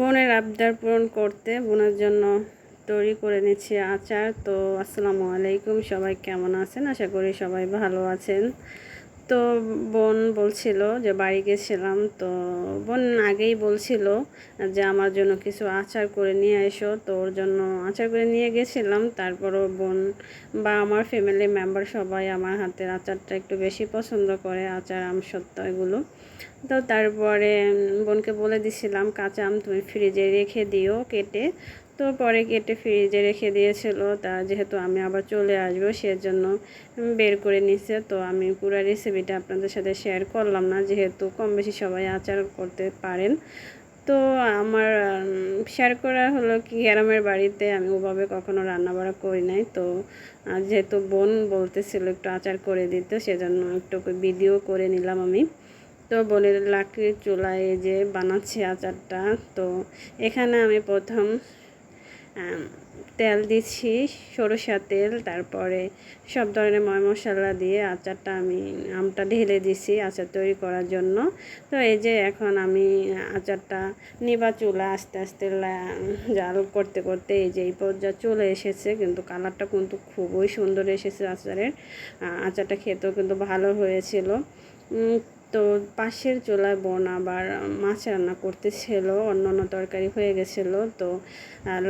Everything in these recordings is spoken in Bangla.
বোনের আবদার পূরণ করতে বোনের জন্য তৈরি করে নিচ্ছি আচার। তো আসসালামু আলাইকুম, সবাই কেমন আছেন? আশা করি সবাই ভালো আছেন। তো বোন বলছিল যে বাড়ি গেছিলাম, তো বোন আগেই বলছিল যে আমার জন্য কিছু আচার করে নিয়ে এসো, তো ওর জন্য আচার করে নিয়ে গেছিলাম। তারপরও বোন বা আমার ফ্যামিলি মেম্বার সবাই আমার হাতের আচারটা একটু বেশি পছন্দ করে, আচার, আম, সত্য এগুলো। তো তারপরে বোনকে বলে দিছিলাম, কাঁচা আম তুমি ফ্রিজে রেখে দিও কেটে। তো পরে কেটে ফ্রিজে রেখে দিয়েছিল। তা যেহেতু আমি আবার চলে আসব, সেজন্য বের করে নিছে। তো আমি পুরো রেসিপিটা আপনাদের সাথে শেয়ার করলাম না, যেহেতু কম বেশি সবাই আচার করতে পারেন। তো আমার শেয়ার করা হলো কি, গ্রামের বাড়িতে আমি ওভাবে কখনো রান্না বাড়া করি নাই। তো যেহেতু বোন বলতেছিল একটু আচার করে দিতে, সেজন্য একটু ভিডিও করে নিলাম আমি। তো বোনের লাকড়ির চুলায় যে বানাচ্ছি আচারটা, তো এখানে আমি প্রথম তেল দিচ্ছি সরষা তেল, তারপরে সব ধরনের ময় মশলা দিয়ে আচারটা আমি, আমটা ঢেলে দিছি আচার তৈরি করার জন্য। তো এই যে এখন আমি আচারটা নিবা চুলা আস্তে আস্তে জাল করতে করতে এই যে এই পর্যায়ে চলে এসেছে, কিন্তু কালারটা কিন্তু খুবই সুন্দর এসেছে আচারের। আচারটা খেতেও কিন্তু ভালো হয়েছিল। তো পাশের চুলায় বোন আবার মাছ রান্না করতেছিল অন্য অন্য তরকারি হয়ে গেছিল। তো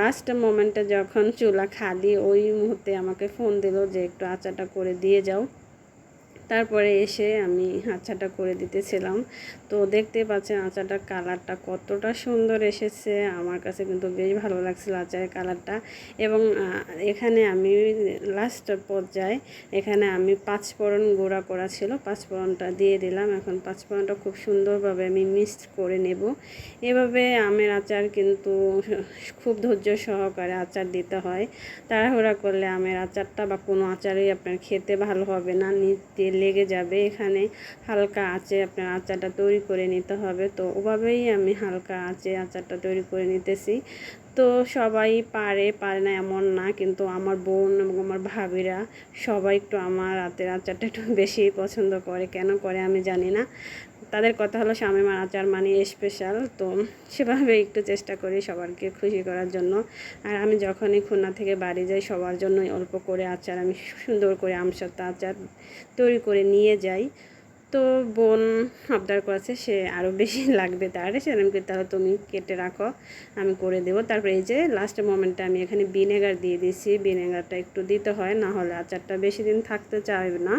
লাস্ট মোমেন্টে যখন চুলা খালি, ওই মুহূর্তে আমাকে ফোন দিল যে একটু আচাটা করে দিয়ে যাও। তারপরে এসে আমি আচাটা করে দিতেছিলাম। তো দেখতে পাচ্ছেন আচাটার কালারটা কতটা সুন্দর এসেছে। আমার কাছে কিন্তু বেশ ভালো লাগছিল আচারের কালারটা এবং এখানে আমি লাস্ট পর্যায়ে এখানে আমি পাঁচফোড়ন গুঁড়া করা ছিল। পাঁচফোড়নটা দিয়ে দিলাম। এখন পাঁচফোড়নটা খুব সুন্দরভাবে আমি মিক্সড করে নেব। এভাবে আমের আচার কিন্তু খুব ধৈর্য সহকারে আচার দিতে হয়। তাড়াহুড়া করলে আমের আচারটা বা কোনো আচারই আপনার খেতে ভালো হবে না। নিতে লেগে যাবে। এখানে হালকা আঁচে আপনার আচারটা তৈরি করে নিতে হবে। তো ওভাবেই আমি হালকা আঁচে আচারটা তৈরি করে নিতেছি। তো সবাই পারে পারে না এমন না। কিন্তু আমার বোন এবং আমার ভাবিরা সবাই একটু আমার রাতের আচারটা একটু বেশি পছন্দ করে। কেন করে আমি জানি না। তাদের কথা হলো স্বামী আচার মানে স্পেশাল তো সেভাবে একটু চেষ্টা করি সবারকে খুশি করার জন্য। আর আমি যখনই খুলনা থেকে বাড়ি যাই, সবার জন্যই অল্প করে আচার, আমি সুন্দর করে আমসত্ত্ব আচার তৈরি করে নিয়ে যাই। তো বোন আবদার করেছে, সে আরও বেশি লাগবে তার। সে আমি তাহলে তুমি কেটে রাখো, আমি করে দেবো। তারপরে এই যে লাস্ট মোমেন্টে আমি এখানে ভিনেগার দিয়ে দিয়েছি। ভিনেগারটা একটু দিতে হয়, না হলে আচারটা বেশি দিন থাকতে চাইবে না।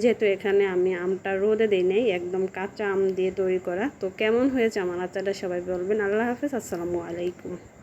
যেহেতু এখানে আমি আমটা রোদে দিই নেই, একদম কাঁচা আম দিয়ে তৈরি করা। তো কেমন হয়েছে আমার আচারটা সবাই বলবেন। আল্লাহ হাফেজ, আসসালামু আলাইকুম।